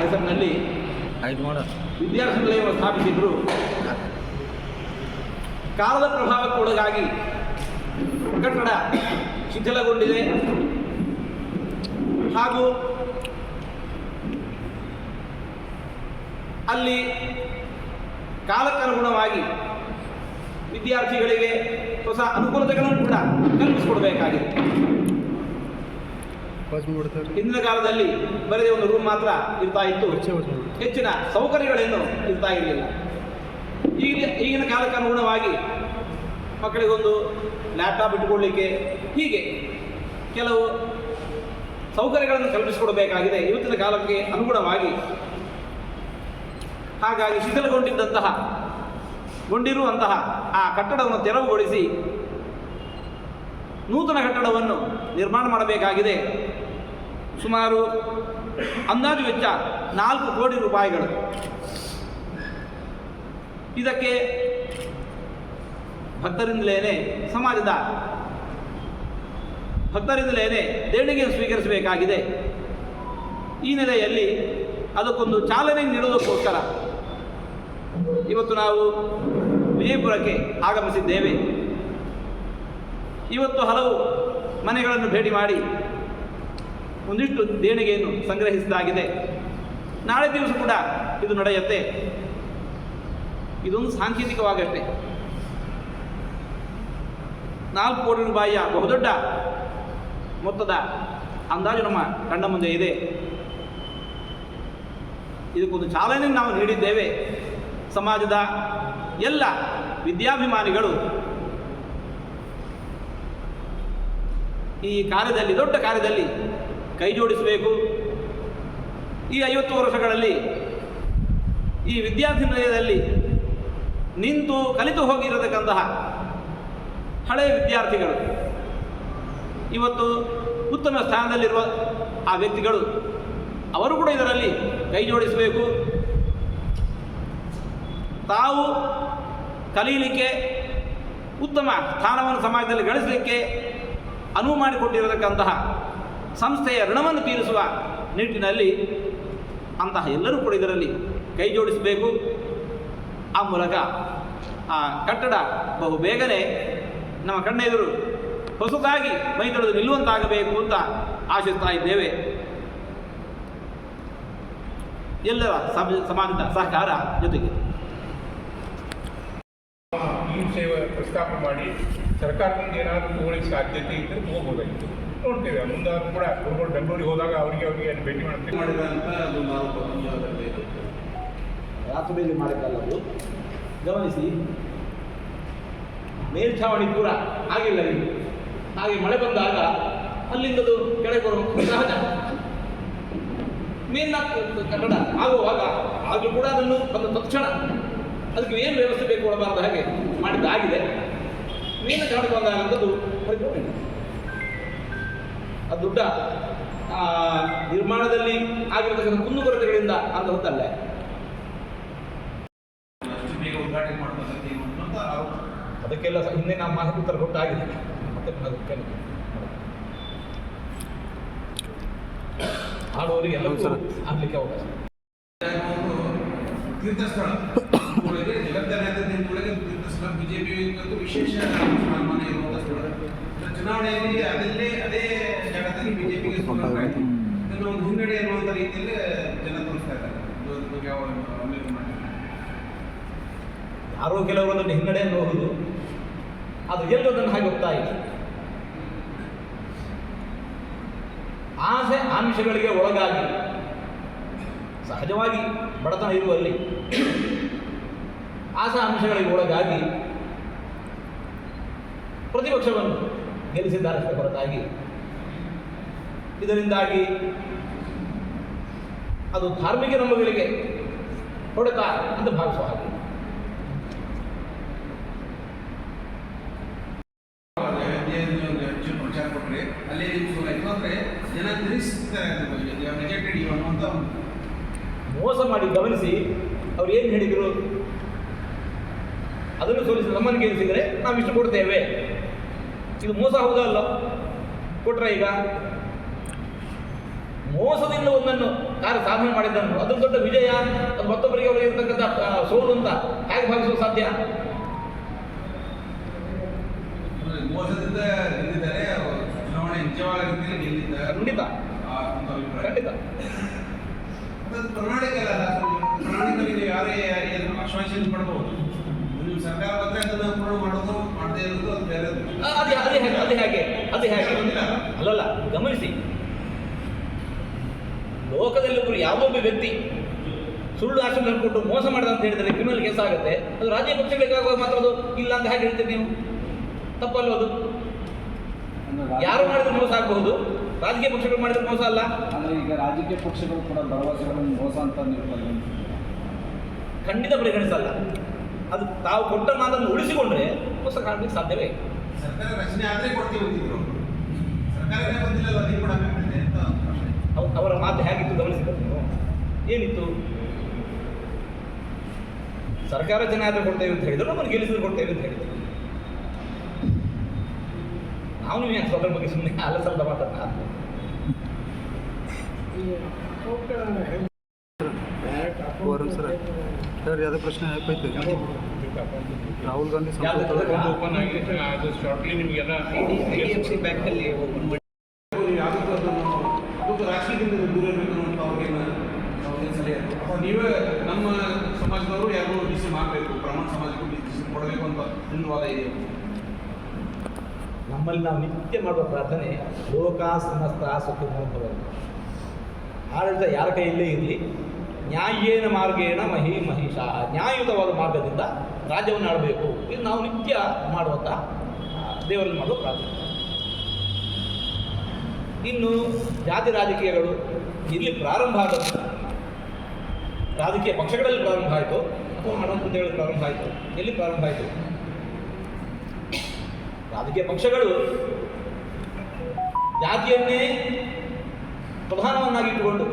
ಹೆಸರಿನಲ್ಲಿ ಐದು ವಿದ್ಯಾರ್ಥಿ ನಿಲಯವನ್ನು ಸ್ಥಾಪಿಸಿದ್ರು. ಕಾಲದ ಪ್ರಭಾವಕ್ಕೊಳಗಾಗಿ ಕಟ್ಟಡ ಶಿಥಿಲಗೊಂಡಿದೆ. ಹಾಗೂ ಅಲ್ಲಿ ಕಾಲಕ್ಕನುಗುಣವಾಗಿ ವಿದ್ಯಾರ್ಥಿಗಳಿಗೆ ಹೊಸ ಅನುಕೂಲತೆಗಳನ್ನು ಕೂಡ ಕಲ್ಪಿಸಿಕೊಡಬೇಕಾಗಿದೆ. ಹಿಂದಿನ ಕಾಲದಲ್ಲಿ ಬರೀ ಒಂದು ರೂಮ್ ಮಾತ್ರ ಇರ್ತಾ ಇತ್ತು. ಹೆಚ್ಚಿನ ಸೌಕರ್ಯಗಳೇನು ಇರ್ತಾ ಇರಲಿಲ್ಲ. ಈಗಿನ ಈಗಿನ ಕಾಲಕ್ಕೆ ಅನುಗುಣವಾಗಿ ಮಕ್ಕಳಿಗೊಂದು ಲ್ಯಾಪ್ಟಾಪ್ ಇಟ್ಕೊಳ್ಳಿಕ್ಕೆ ಹೀಗೆ ಕೆಲವು ಸೌಕರ್ಯಗಳನ್ನು ಕಲ್ಪಿಸಿಕೊಡಬೇಕಾಗಿದೆ. ಇವತ್ತಿನ ಕಾಲಕ್ಕೆ ಅನುಗುಣವಾಗಿ ಹಾಗಾಗಿ ಶಿಥಿಲಗೊಂಡಿದ್ದಂತಹ ಗೊಂಡಿರುವಂತಹ ಆ ಕಟ್ಟಡವನ್ನು ತೆರವುಗೊಳಿಸಿ ನೂತನ ಕಟ್ಟಡವನ್ನು ನಿರ್ಮಾಣ ಮಾಡಬೇಕಾಗಿದೆ. ಸುಮಾರು ಅಂದಾಜು ವೆಚ್ಚ ನಾಲ್ಕು ಕೋಟಿ ರೂಪಾಯಿಗಳು. ಇದಕ್ಕೆ ಭಕ್ತರಿಂದಲೇ ಸಮಾಜದ ಭಕ್ತರಿಂದಲೇ ದೇಣಿಗೆಯನ್ನು ಸ್ವೀಕರಿಸಬೇಕಾಗಿದೆ. ಈ ನೆಲೆಯಲ್ಲಿ ಅದಕ್ಕೊಂದು ಚಾಲನೆ ನೀಡುವುದಕ್ಕೋಸ್ಕರ ಇವತ್ತು ನಾವು ವಿಜಯಪುರಕ್ಕೆ ಆಗಮಿಸಿದ್ದೇವೆ. ಇವತ್ತು ಹಲವು ಮನೆಗಳನ್ನು ಭೇಟಿ ಮಾಡಿ ಒಂದಿಷ್ಟು ದೇಣಿಗೆಯನ್ನು ಸಂಗ್ರಹಿಸಿದಾಗಿದೆ ನಾಳೆ ದಿವಸ ಕೂಡ ಇದು ನಡೆಯುತ್ತೆ. ಇದೊಂದು ಸಾಂಕೇತಿಕವಾಗಷ್ಟೇ. ನಾಲ್ಕು ಕೋಟಿ ರೂಪಾಯಿಯ ಬಹುದೊಡ್ಡ ಮೊತ್ತದ ಅಂದಾಜು ನಮ್ಮ ಕಣ್ಣ ಮುಂದೆ ಇದೆ. ಇದಕ್ಕೊಂದು ಚಾಲನೆ ನಾವು ನೀಡಿದ್ದೇವೆ. ಸಮಾಜದ ಎಲ್ಲ ವಿದ್ಯಾಭಿಮಾನಿಗಳು. ಈ ಕಾರ್ಯದಲ್ಲಿ, ದೊಡ್ಡ ಕಾರ್ಯದಲ್ಲಿ ಕೈ ಜೋಡಿಸಬೇಕು. ಈ ಐವತ್ತು ವರ್ಷಗಳಲ್ಲಿ, ಈ ವಿದ್ಯಾರ್ಥಿ ನಿಲಯದಲ್ಲಿ ನಿಂತು ಕಲಿತು ಹೋಗಿರತಕ್ಕಂತಹ ಹಳೆಯ ವಿದ್ಯಾರ್ಥಿಗಳು. ಇವತ್ತು ಉತ್ತಮ ಸ್ಥಾನದಲ್ಲಿರುವ ಆ ವ್ಯಕ್ತಿಗಳು, ಅವರು ಕೂಡ ಇದರಲ್ಲಿ ಕೈ ಜೋಡಿಸಬೇಕು. ತಾವು ಕಲೀಲಿಕ್ಕೆ, ಉತ್ತಮ ಸ್ಥಾನವನ್ನು ಸಮಾಜದಲ್ಲಿ ಗಳಿಸಲಿಕ್ಕೆ ಅನುವು ಮಾಡಿಕೊಟ್ಟಿರತಕ್ಕಂತಹ ಸಂಸ್ಥೆಯ ಋಣವನ್ನು ತೀರಿಸುವ ನಿಟ್ಟಿನಲ್ಲಿ ಅಂತಹ ಎಲ್ಲರೂ ಕೂಡ ಇದರಲ್ಲಿ ಕೈ ಜೋಡಿಸಬೇಕು. ಆ ಮೂಲಕ ಆ ಕಟ್ಟಡ ಬಹು ಬೇಗನೆ ನಮ್ಮ ಕಣ್ಣೆದುರು ಹೊಸದಾಗಿ ಮೈತೊಳೆದು ನಿಲ್ಲುವಂತಾಗಬೇಕು ಅಂತ ಆಶಿಸ್ತಾ ಇದ್ದೇವೆ. ಎಲ್ಲರ ಸಮ- ಸಮಾಜದ ಸಹಕಾರ ಜೊತೆಗೆ. ಪ್ರಸ್ತಾಪ ಮಾಡಿ ಸರ್ಕಾರದಿಂದ ಏನಾದರೂ ತಗೊಳ್ಳಿಕ್ಕೆ ಸಾಧ್ಯತೆ ಇದ್ದರೆ ತಗೋಬೋದಾಗಿತ್ತು ನೋಡ್ತೇವೆ. ಮುಂದಾದ್ರೂ ಕೂಡ ಹುಡುಗರು ಬೆಂಗಳೂರಿಗೆ ಹೋದಾಗ ಅವರಿಗೆ ಅವರಿಗೆ ಅಲ್ಲಿ ಭೇಟಿ ಮಾಡ್ತೇವೆ ರಾತ್ರಿಯಲ್ಲಿ ಮಾಡಿದ್ದಲ್ಲದು ಗಮನಿಸಿ. ಮೇಲ್ಛಾವಣಿ ಪೂರ ಆಗಿಲ್ಲ ಇಲ್ಲಿ. ಹಾಗೆ ಮಳೆ ಬಂದಾಗ ಅಲ್ಲಿಂದದು ಕೆಳಗೆ ಬರುವ ಸಹಜ. ಮೇಲಿನ ಕನ್ನಡ ಆಗುವಾಗ ಆದರೂ ಕೂಡ ಅದನ್ನು ಬಂದ ತಕ್ಷಣ ಅದಕ್ಕೆ ಏನು ವ್ಯವಸ್ಥೆ ಬೇಕು ಕೊಡಬಾರ್ದು ಹಾಗೆ ಮಾಡಿದ್ದಾಗಿದೆ. ಮೇಲಿನ ಕನ್ನಡ ಬಂದಾಗಂಥದ್ದು ಪರಿಪೂರ್ಣ ಅದು ದೊಡ್ಡ ಆ, ನಿರ್ಮಾಣದಲ್ಲಿ ಆಗಿರತಕ್ಕಂಥ ಕುಂದುಕೊರತೆಗಳಿಂದ ಅಂತ ಬೇಗ ಉದ್ಘಾಟನೆ. ಅದಕ್ಕೆಲ್ಲ ಹಿಂದೆ ನಾವು ಮಾಹಿತಿ ಉತ್ತರ ಕೊಟ್ಟಾಗಿದೆ. ಮತ್ತೆ ಅದಕ್ಕೆ ಆಡುವವರಿಗೆ ಎಲ್ಲವೂ ಆಗ್ಲಿಕ್ಕೆ ಅವಕಾಶ. ತೀರ್ಥಸ್ಥಳ ತೀರ್ಥಸ್ಥಳ ಬಿಜೆಪಿ ವಿಶೇಷ ಸ್ಥಾನಮಾನ ಇರುವಂತ ಸ್ಥಳ. ಚುನಾವಣೆಯಲ್ಲಿ ಅದಲ್ಲೇ ಅದೇ ಜಾಗದಲ್ಲಿ ಬಿಜೆಪಿಗೆ ಅದನ್ನು ಒಂದು ಹಿನ್ನಡೆ ಅನ್ನುವಂಥ ರೀತಿಯಲ್ಲಿ ಜನ ತೋರಿಸ್ತಾ ಇದ್ದಾರೆ. ಯಾರೋ ಕೆಲವರನ್ನು ಹಿನ್ನಡೆ ಅನ್ನಬಹುದು ಅದು ಎಲ್ಲದನ್ನು ಹಾಗೆ ಹೋಗ್ತಾ ಇದೆ? ಆಸೆ ಆಮಿಷಗಳಿಗೆ ಒಳಗಾಗಿ. ಸಹಜವಾಗಿ ಬಡತನ ಇರುವಲ್ಲಿ. ಆಸೆ ಆಮಿಷಗಳಿಗೆ ಒಳಗಾಗಿ ಪ್ರತಿಪಕ್ಷವನ್ನು ಗೆಲ್ಲಿಸಿದ್ದಾರೆ ಹೊರತಾಗಿ. ಇದರಿಂದಾಗಿ ಅದು ಧಾರ್ಮಿಕ ನಮ್ಮಗಳಿಗೆ ಹೊಡೆತ ಅಂತ ಭಾವಿಸುವ ಹಾಗೆ. ಪ್ರಚಾರ ಕೊಟ್ಟರೆ ಅಲ್ಲೇ ಸೋಲಾಯ್ತು ಅಂದರೆ ಜನ ಅನ್ನುವಂಥ ಮೋಸ ಮಾಡಿ ಗಮನಿಸಿ ಅವ್ರು ಏನು ಹೇಳಿದರು? ಅದನ್ನು ಸೋಲಿಸಿ ನಮ್ಮನ್ನು ಗೆಲ್ಲಿಸಿದರೆ ನಾವು ಇಷ್ಟು ಕೊಡ್ತೇವೆ ಇದು ಮೋಸ ಹೌದಲ್ಲ ಕೊಟ್ರೆ ಈಗ? ಮೋಸದಿಂದ ಒಂದನ್ನು ಯಾರು ಸಾಧನೆ ಮಾಡಿದ್ದನ್ನು ಅದು ದೊಡ್ಡ ವಿಜಯ. ಅದು ಮತ್ತೊಬ್ಬರಿಗೆ ಅವರಿಗೆ ಇರತಕ್ಕಂಥ ಸೋಲು ಅಂತ ಹೇಗೆ ಭಾವಿಸುವ ಸಾಧ್ಯ? ಮೋಸದಿಂದ ಗೆದ್ದಿದ್ದಾರೆ ಚುನಾವಣೆ ನಿಜವಾಗಿ ಗೆದ್ದಿದ್ದಾರೆ ಖಂಡಿತ. ಖಂಡಿತ. ಪ್ರಣಾಳಿಕೆ ಅಲ್ಲ ಪ್ರಣಾಳಿಕೆಯಲ್ಲಿ ಯಾರೇ ಯಾರಿಗೆ ಆಶ್ವಾಸನೆ ಪಡ್ಬೋದು ಸರ್ಕಾರ ಬಂದ್ರೆ ಅದನ್ನ ಪೂರ್ಣ ಮಾಡೋದು ಮಾಡದೇ ಇರೋದು ಅದು ಬೇರೆ ಅದು. ಅದೇ ಅದೇ ಹೇಗೆ ಅದೇ ಹೇಗೆ. ಅದೇ ಹೇಗೆ ಅಲ್ಲಲ್ಲ ಗಮನಿಸಿ. ಲೋಕದಲ್ಲಿ ಒಬ್ಬರು ಯಾವೊಬ್ಬ ಒಬ್ಬ ವ್ಯಕ್ತಿ ಸುಳ್ಳು ಆಶ್ರಮ ಕೊಟ್ಟು ಮೋಸ ಮಾಡಿದ ಅಂತ ಹೇಳಿದರೆ ಕ್ರಿಮಿನಲ್ ಕೇಸ್ ಆಗುತ್ತೆ ಅದು ರಾಜ್ಯ ಪಕ್ಷಗಳಿಗಾಗುವಾಗ ಮಾತ್ರ ಅದು ಇಲ್ಲ ಅಂತ ಹೇಗೆ ಹೇಳ್ತೀರಿ ನೀವು? ತಪ್ಪಲ್ಲೋದು ಯಾರು ಮಾಡಿದ್ರೆ ಮೋಸ ಆಗಬಹುದು? ರಾಜಕೀಯ ಪಕ್ಷಗಳು ಮಾಡಿದ್ರೆ ಮೋಸ ಅಲ್ಲ. ಅಂದ್ರೆ ಈಗ ರಾಜಕೀಯ ಪಕ್ಷಗಳು ಕೂಡ ಭರವಸೆಗಳನ್ನು ಮೋಸ ಅಂತ ನೀವು? ಖಂಡಿತ ಪರಿಗಣಿಸಲ್ಲ. ಅದು ತಾವು ಕೊಟ್ಟ ಮಾತನ್ನು ಉಳಿಸಿಕೊಂಡ್ರೆ ಮೋಸ ಕಾಣಲಿಕ್ಕೆ ಸಾಧ್ಯವೇ. ಸರ್ಕಾರ ರಚನೆ ಆದರೆ ಕೊಡ್ತೀವಿ ಸರ್ಕಾರ ಸರ್ಕಾರನೇ ಬಂದಿಲ್ಲ ಅದಕ್ಕೆ ಕೊಡಬೇಕಾಗಿದೆ ಅಂತ ಪ್ರಶ್ನೆ ಅವ- ಅವರ ಮಾತು ಹೇಗಿತ್ತು ಗಮನಿಸಿದ್ರೆ ಏನಿತ್ತು? ಸರ್ಕಾರ ಜನ ಆದ್ರೆ ಕೊಡ್ತೇವೆ ಅಂತ ಹೇಳಿದ್ರು ನಮ್ಮನ್ನು ಗೆಲ್ಲಿಸಿದ್ರು ಕೊಡ್ತೇವೆ ಅಂತ ಹೇಳಿದ್ರು. ನಾವು ನೀವು ಯಾಕೆ ಅದ್ರ ಬಗ್ಗೆ ಸುಮ್ಮನೆ ಆಲಸಲ್ಲದ ಮಾತನ್ನ ಸರ್ ಯಾವುದೇ ಪ್ರಶ್ನೆ ಆಯ್ತು ರಾಹುಲ್ ಗಾಂಧಿ? ಸಂಸತ್ ಓಪನ್ ಆಗಿದೆ. ಅದು ಶಾರ್ಟ್ಲಿ ನಿಮಗೆಲ್ಲ ಬ್ಯಾಂಕಲ್ಲಿ ನೀವು ಅವ್ರಿಗೇನು ಅವ್ರಿಗೇನು ಸಲಹೆ. ಅಥವಾ ನೀವೇ ನಮ್ಮ ಸಮಾಜದವರು ಯಾರು ಡಿ ಸಿ ಮಾಡಬೇಕು ಬ್ರಾಹ್ಮಣ ಸಮಾಜಕ್ಕೂ ಕೊಡಬೇಕು ಅಂತ ಒಂದು ವಾದ ಇದೆ ನಮ್ಮಲ್ಲಿ ನಾವು ನಿತ್ಯ ಮಾಡುವ ಪ್ರಾರ್ಥನೆ, ಲೋಕ ಸಮಸ್ತ ಸುಖ ಮೋಹವನ್ನು ಆಡಳಿತ ಯಾರ ಕೈಯಲ್ಲೇ ಇರಲಿ, ನ್ಯಾಯೇನ ಮಾರ್ಗೇಣ ಮಹಿ ಮಹಿಷ. ನ್ಯಾಯಯುತವಾದ ಮಾರ್ಗದಿಂದ ರಾಜ್ಯವನ್ನು ಆಡಬೇಕು. ಇದು ನಾವು ನಿತ್ಯ ಮಾಡುವಂಥ ದೇವರಲ್ಲಿ ಮಾಡುವ ಪ್ರಾರ್ಥನೆ. ಇನ್ನು ಜಾತಿ ರಾಜಕೀಯಗಳು ಇಲ್ಲಿ ಪ್ರಾರಂಭ ಆಗುತ್ತೆ ರಾಜಕೀಯ ಪಕ್ಷಗಳಲ್ಲಿ ಪ್ರಾರಂಭ ಆಯಿತು. ಅಥವಾ ಮಾಡುವಂತ ಹೇಳಿ ಪ್ರಾರಂಭ ಆಯಿತು. ಎಲ್ಲಿ ಪ್ರಾರಂಭ ಆಯಿತು? ರಾಜಕೀಯ ಪಕ್ಷಗಳು ಜಾತಿಯನ್ನೇ ಪ್ರಧಾನವನ್ನಾಗಿಟ್ಟುಕೊಂಡು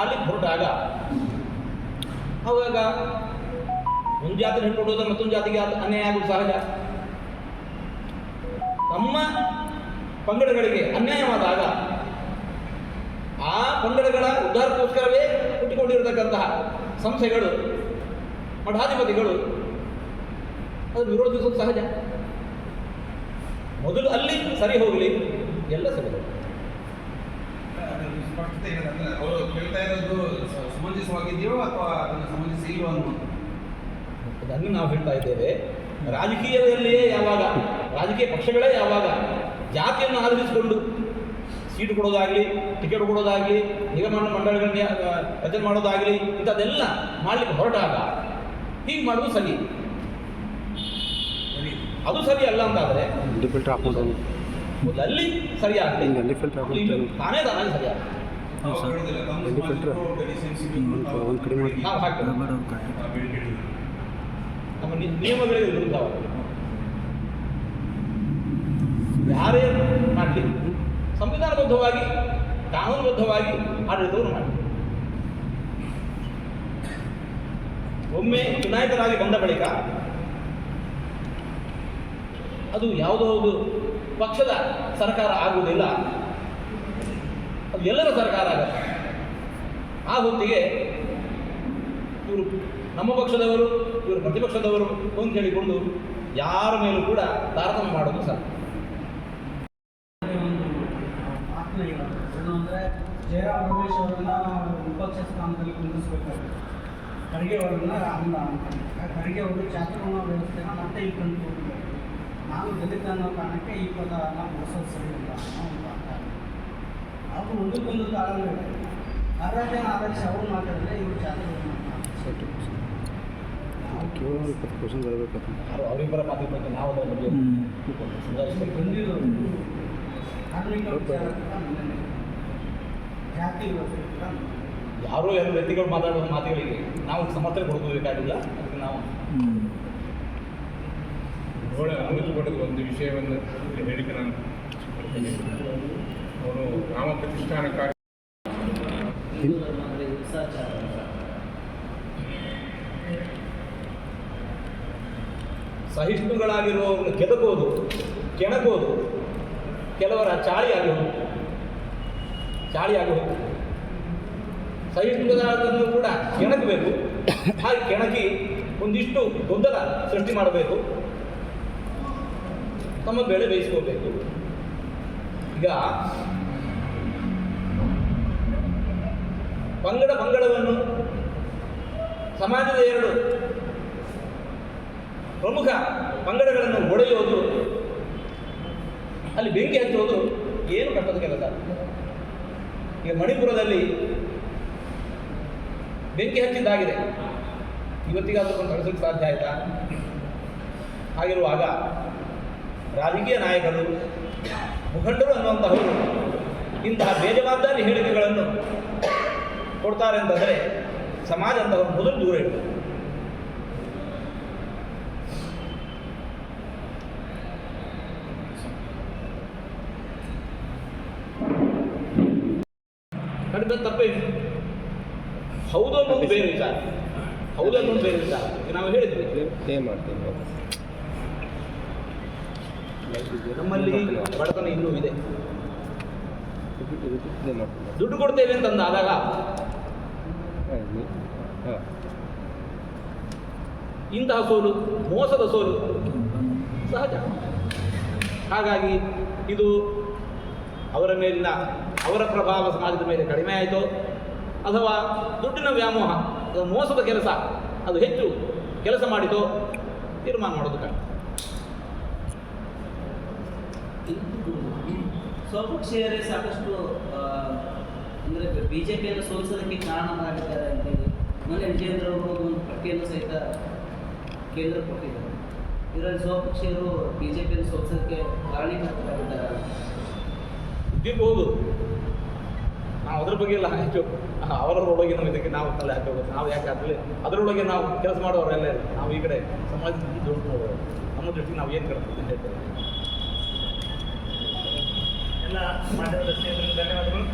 ಅಲ್ಲಿ ಹೊರಟಾಗ, ಅವಾಗ ಒಂದು ಜಾತಿ ಹಿಡ್ಕೊಂಡು ಹೋದ್ರೆ ಮತ್ತೊಂದು ಜಾತಿಗೆ ಅನ್ಯಾಯ ಆಗುವುದು ಸಹಜ. ತಮ್ಮ ಪಂಗಡಗಳಿಗೆ ಅನ್ಯಾಯವಾದಾಗ ಆ ಪಂಗಡಗಳ ಉದ್ಧಾರಕ್ಕೋಸ್ಕರವೇ ಹುಟ್ಟಿಕೊಂಡಿರತಕ್ಕಂತಹ ಸಂಸ್ಥೆಗಳು ಮಠಾಧಿಪತಿಗಳು ಅದು ವಿರೋಧಿಸುವುದು ಸಹಜ. ಮೊದಲು ಅಲ್ಲಿ ಸರಿ ಹೋಗಲಿ ಎಲ್ಲ ಸರಿ ಹೋಗಲಿ. ಅವರು ಕೇಳ್ತಾ ಇರೋದು ಸಮಂಜಸವಾಗಿದೆಯೋ ಅಥವಾ ಅದನ್ನು ಸಮಂಜಸ ಇಲ್ವೋ ಅನ್ನುವಂಥದ್ದು ಅದನ್ನು ನಾವು ಹೇಳ್ತಾ ಇದ್ದೇವೆ. ರಾಜಕೀಯದಲ್ಲಿಯೇ ಯಾವಾಗ ರಾಜಕೀಯ ಪಕ್ಷಗಳೇ ಯಾವಾಗ ಜಾತಿಯನ್ನು ಆಧರಿಸಿಕೊಂಡು ಸೀಟು ಕೊಡೋದಾಗಲಿ ಟಿಕೆಟ್ ಕೊಡೋದಾಗಲಿ ನಿಗಮ ಮಂಡಳಿಗಳನ್ನ ರಚನೆ ಮಾಡೋದಾಗಲಿ ಇಂಥದ್ದೆಲ್ಲ ಮಾಡಲಿಕ್ಕೆ ಹೊರಟಾಗ ಹೀಗೆ ಮಾಡೋದು ಸರಿ. ಅದು ಸರಿ ಅಲ್ಲ ಅಂತಾದರೆ ಅಲ್ಲಿ ಸರಿ ಆಗ್ತದೆ ತಾನೇ ತಾನೇ ಸರಿ ಆಗ್ತದೆ. ನಮ್ಮ ನಿಯಮಗಳಿಗೆ ವಿರುದ್ಧವಾಗಿ ಯಾರೇ ಮಾಡಲಿ. ಸಂವಿಧಾನಬದ್ಧವಾಗಿ, ಕಾನೂನುಬದ್ಧವಾಗಿ ಆಡಳಿತವನ್ನು ಮಾಡಿ ಒಮ್ಮೆ ಚುನಾಯಿತರಾಗಿ ಬಂದ ಬಳಿಕ ಅದು ಯಾವುದೋ ಒಂದು ಪಕ್ಷದ ಸರ್ಕಾರ ಆಗುವುದಿಲ್ಲ. ಅದು ಎಲ್ಲರ ಸರ್ಕಾರ ಆಗುತ್ತೆ. ಆ ಹೊತ್ತಿಗೆ ಇವರು ನಮ್ಮ ಪಕ್ಷದವರು, ಇವರು ಪ್ರತಿಪಕ್ಷದವರು ಅಂತ ಹೇಳಿಕೊಂಡು ಯಾರ ಮೇಲೂ ಕೂಡ ತಾರತಮ್ಯ ಮಾಡೋದು ಸರ್ ಒಂದು ಮಾತನ್ನ ಹೇಳೋದು ಏನು ಅಂದರೆ ಜಯರಾಮ್ ರಮೇಶ್ ಅವರನ್ನ ವಿಪಕ್ಷ ಸ್ಥಾನದಲ್ಲಿ ಕುಂದಿಸ್ಬೇಕಾಗುತ್ತೆ ಖರ್ಗೆ ಅವರನ್ನ ಅಂತ ಖರ್ಗೆ ಅವರು ಚಾತುರ್ಮ ವ್ಯವಸ್ಥೆನ ಮತ್ತೆ ಈ ಕಂಡು ಕೊಟ್ಟಿದ್ದಾರೆ ನಾನು ದಲಿತ ಅನ್ನೋ ಕಾರಣಕ್ಕೆ ಈ ಪದನ ಬಳಸೋದು ಸರಿ ಇಲ್ಲ ಅನ್ನೋ ಒಂದು ಅರ್ಥ ಅದು ಒಂದಕ್ಕೊಂದು ಕಾರಣ ಇದೆ ಆರಾಧ್ಯ ಆದರ್ಶ ಅವರು ಮಾತಾಡಿದ್ರೆ ಇವರು ಚಾತುರ್ಮ ಕೇವಲ ಇಪ್ಪತ್ತು ಅವರಿಬ್ಬರ ಮಾತಿನ ಬಗ್ಗೆ ನಾವು ಅದರ ಬಗ್ಗೆ ಬಂದಿರೋದು ಕಾರ್ಮಿಕ ಯಾರು. ಯಾರೋ ಎರಡು ವ್ಯಕ್ತಿಗಳು ಮಾತಾಡುವ ಮಾತುಗಳಿಗೆ ನಾವು ಸಮರ್ಥನೆ ಕೊಡ್ಕೋಬೇಕಾಗಿಲ್ಲ ಅದಕ್ಕೆ ನಾವು ಬಹಳ ಅನುಮತಿಪಡೆದ ಒಂದು ವಿಷಯವನ್ನು ಹೇಳಿಕೆ ನಾನು ಅವರು ನಾಮ ಪ್ರತಿಷ್ಠಾನ ಕಾರ್ಯ ಹಿಂದೂ ಧರ್ಮ ಅಂತ. ಸಹಿಷ್ಣುಗಳಾಗಿರುವವರು ಕೆದಕೋದು ಕೆಣಕೋದು ಕೆಲವರ ಚಾಳಿಯಾಗಿ ಹೋಗುತ್ತೆ ಚಾಳಿಯಾಗಿ ಆಗಬೇಕು ಸಹಿಷ್ಣುತೆಗಳನ್ನು ಕೂಡ ಕೆಣಕಬೇಕು ಹಾಗೆ ಕೆಣಕಿ ಒಂದಿಷ್ಟು ಗೊಂದಲ ಸೃಷ್ಟಿ ಮಾಡಬೇಕು. ತಮ್ಮ ಬೆಳೆ ಬೇಯಿಸ್ಕೋಬೇಕು. ಈಗ ಪಂಗಡ ಪಂಗಡವನ್ನು ಸಮಾಜದ ಎರಡು ಪ್ರಮುಖ ಪಂಗಡಗಳನ್ನು ಒಡೆಯೋದು, ಅಲ್ಲಿ ಬೆಂಕಿ ಹಚ್ಚೋದು ಏನು ಕಷ್ಟದ ಕೆಲಸ? ಈಗ ಮಣಿಪುರದಲ್ಲಿ ಬೆಂಕಿ ಹಚ್ಚಿದ್ದಾಗಿದೆ. ಇವತ್ತಿಗಾದರೂ ನಡೆಸಲಿಕ್ಕೆ ಸಾಧ್ಯ ಆಯಿತಾ? ಹಾಗಿರುವಾಗ ರಾಜಕೀಯ ನಾಯಕರು, ಮುಖಂಡರು ಅನ್ನುವಂತಹವರು ಇಂತಹ ಬೇಜವಾಬ್ದಾರಿ ಹೇಳಿಕೆಗಳನ್ನು ಕೊಡ್ತಾರೆ ಅಂತಂದರೆ ಸಮಾಜ ಅಂತ ಮೊದಲು ದೂರ ಇಡಬೇಕು ತಪ್ಪೇ ಹೌದು ಅನ್ನೋದು ಬೇರೆ ವಿಚಾರ. ಹೌದು ಅನ್ನೋದು ಬೇರೆ ವಿಚಾರ. ನಾವು ಹೇಳಿದ್ವಿ. ಪ್ಲೇ ನಮ್ಮಲ್ಲಿ ಬಡತನ ಇನ್ನೂ ಇದೆ. ದುಡ್ಡು ಕೊಡ್ತೇವೆ ಅಂತಂದಾದಾಗ ಆದಾಗ ಇಂತಹ ಸೋಲು ಮೋಸದ ಸೋಲು ಸಹಜ. ಹಾಗಾಗಿ ಇದು ಅವರ ಮೇಲಿನ ಅವರ ಪ್ರಭಾವ ಸಮಾಜದ ಮೇಲೆ ಕಡಿಮೆ ಆಯಿತು? ಅಥವಾ ದುಡ್ಡಿನ ವ್ಯಾಮೋಹ, ಅಥವಾ ಮೋಸದ ಕೆಲಸ, ಅದು ಹೆಚ್ಚು ಕೆಲಸ ಮಾಡಿತು? ತೀರ್ಮಾನ ಮಾಡೋದು ಕಾರಣ ಸ್ವಪಕ್ಷೀಯರೇ ಸಾಕಷ್ಟು ಅಂದರೆ ಬಿ ಜೆ ಪಿಯನ್ನು ಸೋಲಿಸೋದಕ್ಕೆ ಕಾರಣರಾಗಿದ್ದಾರೆ ಅಂತೇಳಿ ಮೊನ್ನೆ ವಿಜೇಂದ್ರ ಅವರು ಒಂದು ಪಟ್ಟಿಯನ್ನು ಸಹಿತ ಕೇಂದ್ರ ಕೊಟ್ಟಿದ್ದಾರೆ. ಇದರಲ್ಲಿ ಸ್ವಪಕ್ಷೀಯರು ಬಿಜೆಪಿಯನ್ನು ಸೋಲಿಸೋದಕ್ಕೆ ಕಾರಣೀಕರ್ತರಾಗಿದ್ದಾರೆ ಇದ್ದಿರ್ಬೋದು ನಾವು ಅದ್ರ ಬಗ್ಗೆ ಎಲ್ಲ ಹೆಚ್ಚು ಅವರೊಳಗೆ ನಮ್ಮ ಇದಕ್ಕೆ ನಾವು ತಲೆ ಹಾಕೋಬೇಕು ನಾವು ಯಾಕೆ ಅದರಲ್ಲಿ ಅದರೊಳಗೆ ನಾವು ಕೆಲಸ ಮಾಡೋರೆಲ್ಲ ನಾವು ಈ ಕಡೆ ಸಮಾಜದ ನೋಡೋರು ನಮ್ಮ ದೃಷ್ಟಿಗೆ ನಾವು ಏನು ಅಂತ ಹೇಳ್ತೇವೆ ಎಲ್ಲ ಮಾಧ್ಯಮದ ಧನ್ಯವಾದಗಳು.